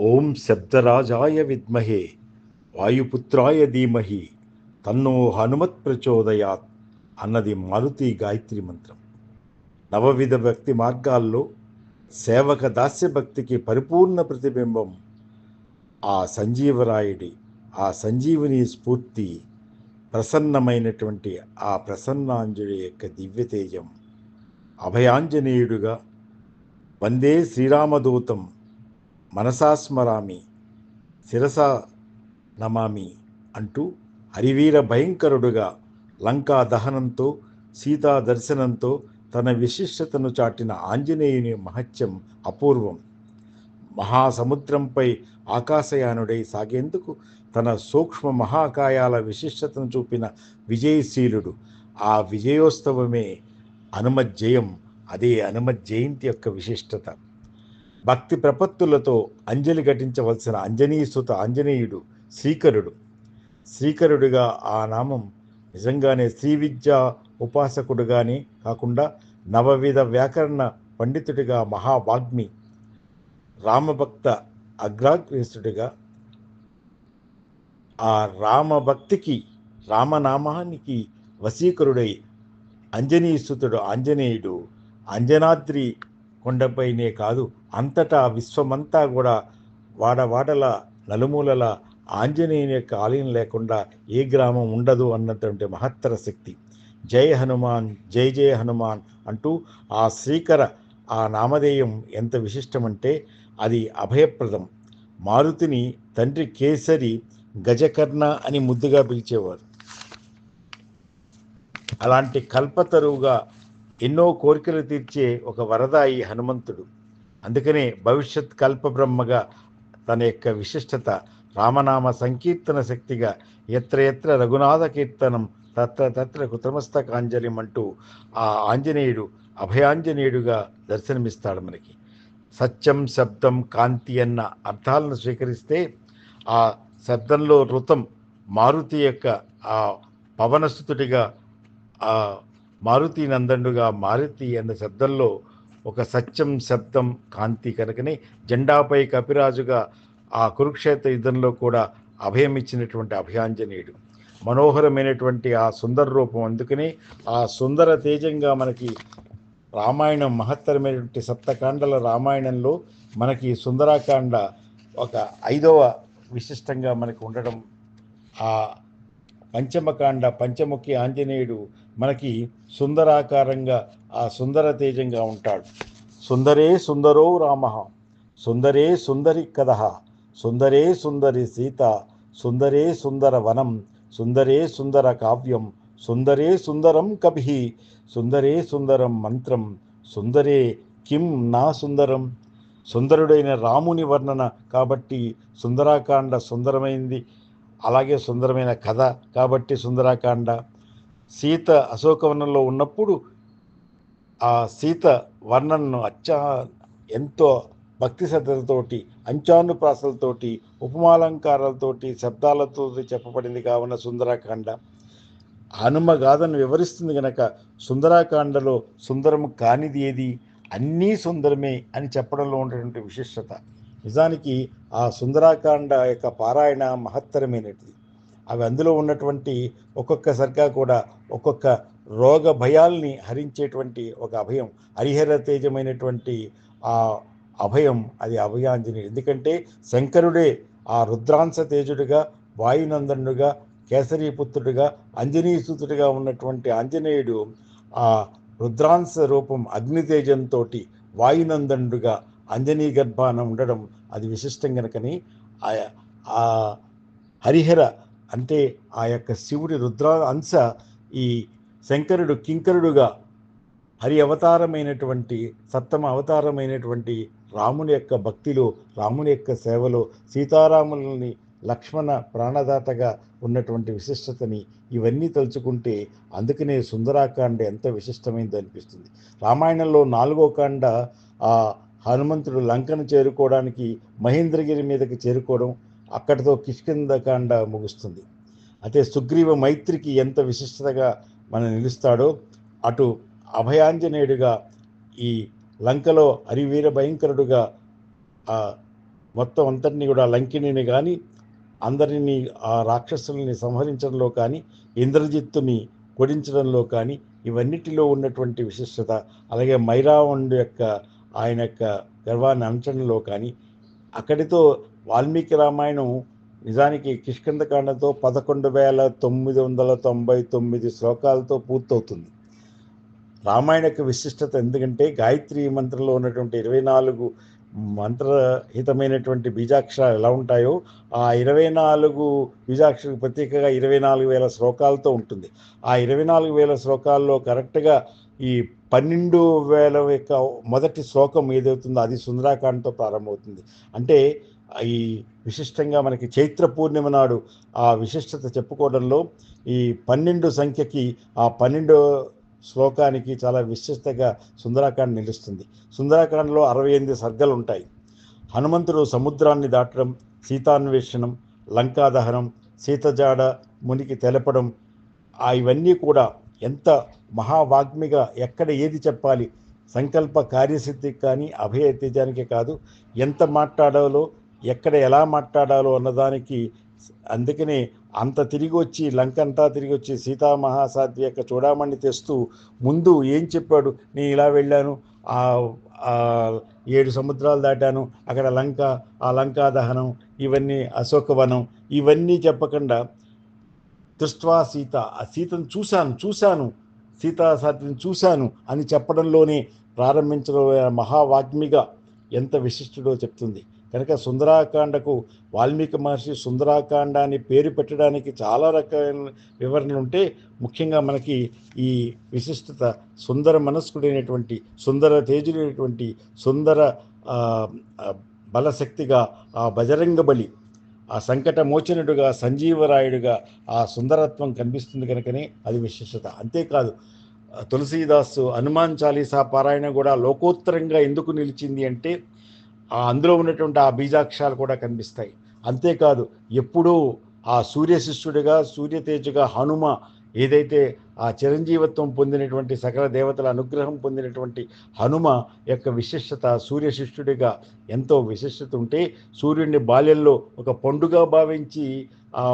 ఓం శబ్దరాజాయ విద్మహే వాయుపుత్రాయ ధీమహి తన్నో హనుమత్ ప్రచోదయాత్ అన్నది మారుతి గాయత్రి మంత్రం. నవవిధ భక్తి మార్గాల్లో సేవక దాస్య భక్తికి పరిపూర్ణ ప్రతిబింబం ఆ సంజీవరాయుడి ఆ సంజీవుని స్ఫూర్తి ప్రసన్నమైనటువంటి ఆ ప్రసన్నాంజలి యొక్క దివ్యతేజం. అభయాంజనేయుడుగా వందే శ్రీరామదూతం మనసాస్మరామి శిరస నమామి అంటూ హరివీర భయంకరుడుగా లంకా దహనంతో సీతా దర్శనంతో తన విశిష్టతను చాటిన ఆంజనేయుని మహత్యం అపూర్వం. మహాసముద్రంపై ఆకాశయానుడై సాగేందుకు తన సూక్ష్మ మహాకాయాల విశిష్టతను చూపిన విజయశీలుడు. ఆ విజయోత్సవమే హనుమజ్జయం అదే హనుమత్ జయంతి యొక్క విశిష్టత. భక్తి ప్రపత్తులతో అంజలి ఘటించవలసిన అంజనీసుత ఆంజనేయుడు శ్రీకరుడు. శ్రీకరుడిగా ఆ నామం నిజంగానే శ్రీ విద్యా ఉపాసకుడుగానే కాకుండా నవవిధ వ్యాకరణ పండితుడిగా మహావాగ్మి రామభక్త అగ్రాగ్రేసుడిగా ఆ రామభక్తికి రామనామానికి వశీకరుడై అంజనీసుతుడు ఆంజనేయుడు అంజనాద్రి కొండపైనే కాదు అంతటా విశ్వమంతా కూడా వాడవాడల నలుమూలల ఆంజనేయుని యొక్క ఆలయం లేకుండా ఏ గ్రామం ఉండదు అన్నటువంటి మహత్తర శక్తి. జై హనుమాన్ జై జయ హనుమాన్ అంటూ ఆ శ్రీకర ఆ నామధేయం ఎంత విశిష్టమంటే అది అభయప్రదం. మారుతిని తండ్రి కేసరి గజకర్ణ అని ముద్దుగా పిలిచేవారు. అలాంటి కల్పతరువుగా ఎన్నో కోరికలు తీర్చే ఒక వరదాయి హనుమంతుడు. అందుకనే భవిష్యత్ కల్పబ్రహ్మగా తన యొక్క విశిష్టత రామనామ సంకీర్తన శక్తిగా ఎత్ర ఎత్ర రఘునాథ కీర్తనం తత్ర తత్ర కృతమస్తకాంజలిం అంటూ ఆ ఆంజనేయుడు అభయాంజనేయుడుగా దర్శనమిస్తాడు మనకి. సత్యం శబ్దం కాంతి అన్న అర్థాలను స్వీకరిస్తే ఆ శబ్దంలో ఋతం మారుతి యొక్క ఆ పవనస్థుతుడిగా ఆ మారుతి నందండుగా మారుతి అన్న శబ్దంలో ఒక సత్యం శబ్దం కాంతి కనుకనే జెండాపై కపిరాజుగా ఆ కురుక్షేత్ర యుద్ధంలో కూడా అభయం ఇచ్చినటువంటి అభయాంజనేయుడు. మనోహరమైనటువంటి ఆ సుందర రూపం అందుకని ఆ సుందర తేజంగా మనకి రామాయణం మహత్తరమైనటువంటి సప్తకాండల రామాయణంలో మనకి సుందరాకాండ ఒక ఐదవ విశిష్టంగా మనకు ఉండడం ఆ పంచమకాండ పంచముఖి ఆంజనేయుడు మనకి సుందరాకారంగా ఆ సుందర తేజంగా ఉంటాడు. సుందరే సుందరో రామ సుందరే సుందరి కథ సుందరే సుందరి సీత సుందరే సుందర వనం సుందరే సుందర కావ్యం సుందరే సుందరం కభి సుందరే సుందరం మంత్రం సుందరే కిం నా సుందరం. సుందరుడైన రాముని వర్ణన కాబట్టి సుందరాకాండ సుందరమైంది. అలాగే సుందరమైన కథ కాబట్టి సుందరాకాండ. సీత అశోకవనంలో ఉన్నప్పుడు ఆ సీత వర్ణనను అచ్చ ఎంతో భక్తి శ్రద్ధలతోటి అంచానుప్రాసలతోటి ఉపమాలంకారాలతోటి శబ్దాలతో చెప్పబడింది కావున సుందరాకాండ. హనుమగాథను వివరిస్తుంది గనక సుందరాకాండలో సుందరము కానిది ఏది? అన్నీ సుందరమే అని చెప్పడంలో ఉన్నటువంటి విశిష్టత. నిజానికి ఆ సుందరాకాండ యొక్క పారాయణ మహత్తరమైనది. అవి అందులో ఉన్నటువంటి ఒక్కొక్క సర్గా కూడా ఒక్కొక్క రోగ భయాల్ని హరించేటువంటి ఒక అభయం హరిహర తేజమైనటువంటి ఆ అభయం అది అభయాంజనేయుడు ఎందుకంటే శంకరుడే ఆ రుద్రాంశ తేజుడిగా వాయునందనుడుగా కేసరీపుత్రుడిగా అంజనీసుతుడిగా ఉన్నటువంటి ఆంజనేయుడు ఆ రుద్రాంశ రూపం అగ్నితేజంతో వాయునందనుడుగా అంజనీ గర్భాన ఉండడం అది విశిష్టం కనుకని ఆ హరిహర అంటే ఆ యొక్క శివుడి రుద్ర అంశ ఈ శంకరుడు కింకరుడుగా హరి అవతారమైనటువంటి సప్తమ అవతారమైనటువంటి రాముని యొక్క భక్తిలో రాముని యొక్క సేవలో సీతారాములని లక్ష్మణ ప్రాణదాతగా ఉన్నటువంటి విశిష్టతని ఇవన్నీ తలుచుకుంటే అందుకనే సుందరాకాండ ఎంత విశిష్టమైంది అనిపిస్తుంది. రామాయణంలో నాలుగో కాండ ఆ హనుమంతుడు లంకను చేరుకోవడానికి మహేంద్రగిరి మీదకి చేరుకోవడం అక్కడితో కిష్కిందకాండ ముగుస్తుంది. అయితే సుగ్రీవ మైత్రికి ఎంత విశిష్టతగా మనం నిలుస్తాడో అటు అభయాంజనేయుడిగా ఈ లంకలో హరివీర భయంకరుడుగా ఆ మొత్తం అంతటినీ కూడా లంకిణిని కానీ అందరినీ ఆ రాక్షసుల్ని సంహరించడంలో కానీ ఇంద్రజిత్తుని కొడించడంలో కానీ ఇవన్నిటిలో ఉన్నటువంటి విశిష్టత అలాగే మైరావణుడు యొక్క ఆయన యొక్క గర్వాన్ని అంచడంలో కానీ అక్కడితో వాల్మీకి రామాయణం నిజానికి కిష్కందకాండతో పదకొండు వేల తొమ్మిది వందల తొంభై తొమ్మిది శ్లోకాలతో పూర్తవుతుంది. రామాయణ యొక్క విశిష్టత ఎందుకంటే గాయత్రి మంత్రంలో ఉన్నటువంటి ఇరవై నాలుగు మంత్రహితమైనటువంటి బీజాక్షరాలు ఎలా ఉంటాయో ఆ ఇరవై నాలుగు బీజాక్షర ప్రత్యేకంగా ఇరవై నాలుగు వేల శ్లోకాలతో ఉంటుంది. ఆ ఇరవై నాలుగు వేల శ్లోకాల్లో కరెక్ట్గా ఈ పన్నెండు వేల యొక్క మొదటి శ్లోకం ఏదవుతుందో అది సుందరాకాండతో ప్రారంభమవుతుంది. అంటే ఈ విశిష్టంగా మనకి చైత్ర పూర్ణిమ నాడు ఆ విశిష్టత చెప్పుకోవడంలో ఈ పన్నెండు సంఖ్యకి ఆ పన్నెండు శ్లోకానికి చాలా విశిష్టంగా సుందరాకాండ నిలుస్తుంది. సుందరాకాండలో అరవై ఎనిమిది సర్గలు ఉంటాయి హనుమంతుడు సముద్రాన్ని దాటడం సీతాన్వేషణం లంకాదహనం సీతజాడ మునికి తెలపడం ఇవన్నీ కూడా ఎంత మహావాగ్మిగా ఎక్కడ ఏది చెప్పాలి? సంకల్ప కార్యసిద్ధికి కానీ అభయ తేజానికి కాదు ఎంత మాట్లాడాలో ఎక్కడ ఎలా మాట్లాడాలో అన్నదానికి అందుకనే అంత తిరిగి వచ్చి లంక అంతా తిరిగి వచ్చి సీతామహాసాధ్వి యొక్క చూడమని తెస్తూ ముందు ఏం చెప్పాడు? నేను ఇలా వెళ్ళాను ఆ ఆ ఏడు సముద్రాలు దాటాను అక్కడ లంక ఆ లంకా దహనం ఇవన్నీ అశోకవనం ఇవన్నీ చెప్పకుండా దృష్ట్వా సీత. ఆ సీతను చూశాను చూశాను. సీతాసాతిని చూశాను అని చెప్పడంలోనే ప్రారంభించడం మహావాగ్మిగా ఎంత విశిష్టుడో చెప్తుంది. కనుక సుందరాకాండకు వాల్మీకి మహర్షి సుందరాకాండ అని పేరు పెట్టడానికి చాలా రకాల వివరణలు ఉంటే ముఖ్యంగా మనకి ఈ విశిష్టత సుందర మనస్కుడైనటువంటి సుందర తేజుడైనటువంటి సుందర బలశక్తిగా ఆ బజరంగ బలి ఆ సంకట మోచనుడుగా సంజీవరాయుడుగా ఆ సుందరత్వం కనిపిస్తుంది కనుకనే అది విశిష్టత. అంతేకాదు తులసీదాసు హనుమాన్ చాలీసా పారాయణ కూడా లోకోత్తరంగా ఎందుకు నిలిచింది అంటే ఆ అందులో ఉన్నటువంటి ఆ బీజాక్షరాలు కూడా కనిపిస్తాయి. అంతేకాదు ఎప్పుడూ ఆ సూర్య శిష్యుడిగా హనుమ ఏదైతే ఆ చిరంజీవత్వం పొందినటువంటి సకల దేవతల అనుగ్రహం పొందినటువంటి హనుమ యొక్క విశిష్టత సూర్య శిష్యుడిగా ఎంతో విశిష్టత ఉంటే సూర్యుడిని బాల్యంలో ఒక పండుగ భావించి ఆ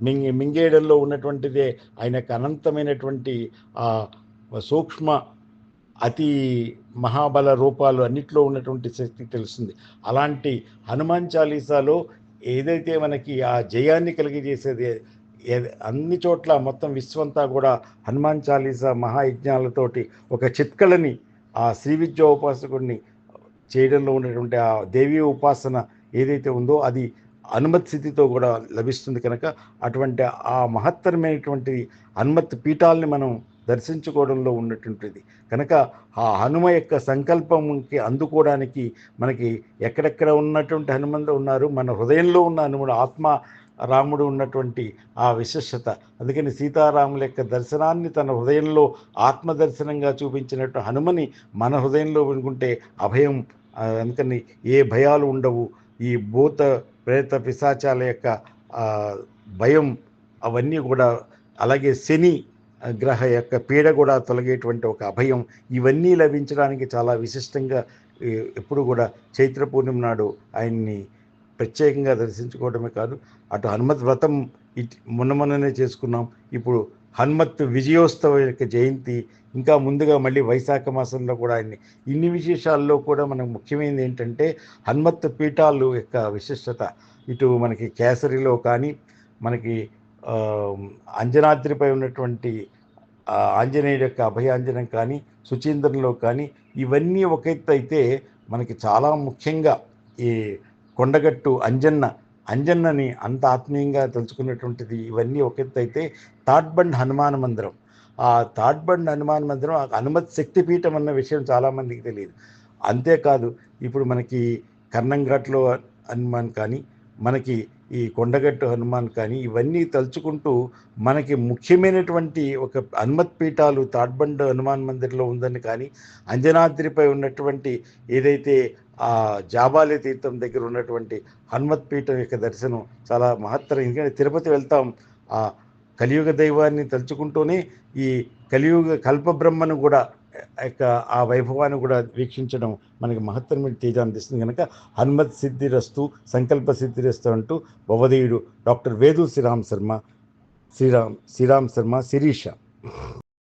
మింగి మింగేయడంలో ఉన్నటువంటిదే ఆయన యొక్క అనంతమైనటువంటి ఆ సూక్ష్మ అతి మహాబల రూపాలు అన్నిట్లో ఉన్నటువంటి శక్తి తెలుస్తుంది. అలాంటి హనుమాన్ చాలీసాలో ఏదైతే మనకి ఆ జయాన్ని కలిగజేసేది అన్ని చోట్ల మొత్తం విశ్వంతా కూడా హనుమాన్ చాలీసా మహాయజ్ఞాలతోటి ఒక చిత్కలని ఆ శ్రీ విద్య ఉపాసకుడిని చేయడంలో ఉన్నటువంటి ఆ దేవీ ఉపాసన ఏదైతే ఉందో అది అనుమతి స్థితితో కూడా లభిస్తుంది కనుక అటువంటి ఆ మహత్తరమైనటువంటి అనుమతి పీఠాలని మనం దర్శించుకోవడంలో ఉన్నటువంటిది. కనుక ఆ హనుమ యొక్క సంకల్పంకి అందుకోవడానికి మనకి ఎక్కడెక్కడ ఉన్నటువంటి హనుమంతుడు ఉన్నారు మన హృదయంలో ఉన్న హనుమడు ఆత్మ రాముడు ఉన్నటువంటి ఆ విశిష్టత. అందుకని సీతారాముల యొక్క దర్శనాన్ని తన హృదయంలో ఆత్మదర్శనంగా చూపించినట్టు హనుమని మన హృదయంలో వినుకుంటే అభయం అందుకని ఏ భయాలు ఉండవు. ఈ భూత ప్రేత పిశాచాల యొక్క భయం అవన్నీ కూడా అలాగే శని గ్రహ యొక్క పీడ కూడా తొలగేటువంటి ఒక అభయం ఇవన్నీ లభించడానికి చాలా విశిష్టంగా ఎప్పుడు కూడా చైత్ర పూర్ణిమ నాడు ఆయన్ని ప్రత్యేకంగా దర్శించుకోవడమే కాదు అటు హనుమత్ వ్రతం ఇట్- మొన్న మొన్ననే చేసుకున్నాం. ఇప్పుడు హనుమత్ విజయోత్సవ యొక్క జయంతి ఇంకా ముందుగా మళ్ళీ వైశాఖ మాసంలో కూడా ఆయన్ని. ఇన్ని విశేషాల్లో కూడా మనకు ముఖ్యమైనది ఏంటంటే హనుమత్ పీఠాలు యొక్క విశిష్టత. ఇటు మనకి కేసరిలో కానీ మనకి అంజనాద్రిపై ఉన్నటువంటి ఆంజనేయుడు యొక్క అభయాంజనం కానీ సుచీంద్రంలో కానీ ఇవన్నీ ఒక ఎత్తు అయితే మనకి చాలా ముఖ్యంగా ఈ కొండగట్టు అంజన్న అంజన్నని అంత ఆత్మీయంగా తలుచుకున్నటువంటిది ఇవన్నీ ఒక ఎత్తు అయితే తాట్బండ్ హనుమాన్ మందిరం. ఆ తాట్బండ్ హనుమాన్ మందిరం ఆ హనుమత్ శక్తిపీఠం అన్న విషయం చాలామందికి తెలియదు. అంతేకాదు ఇప్పుడు మనకి కర్ణంఘాట్లో హనుమాన్ కానీ మనకి ఈ కొండగట్టు హనుమాన్ కానీ ఇవన్నీ తలుచుకుంటూ మనకి ముఖ్యమైనటువంటి ఒక హనుమత్ పీఠాలు తాట్బండ్ హనుమాన్ మందిర్లో ఉందని కానీ అంజనాద్రిపై ఉన్నటువంటి ఏదైతే ఆ జాబాలి తీర్థం దగ్గర ఉన్నటువంటి హనుమత్ పీఠం యొక్క దర్శనం చాలా మహత్తరం. ఎందుకంటే తిరుపతి వెళ్తాం ఆ కలియుగ దైవాన్ని తలుచుకుంటూనే ఈ కలియుగ కల్పబ్రహ్మను కూడా యొక్క ఆ వైభవాన్ని కూడా వీక్షించడం మనకి మహత్తరమైన తేజ అందిస్తుంది కనుక హనుమత్ సిద్ధిరస్తు సంకల్ప సిద్ధిరస్తు అంటూ భవదేయుడు డాక్టర్ వేదు శ్రీరామ్ శర్మ శ్రీరామ్ శ్రీరామ్ శర్మ శిరీష.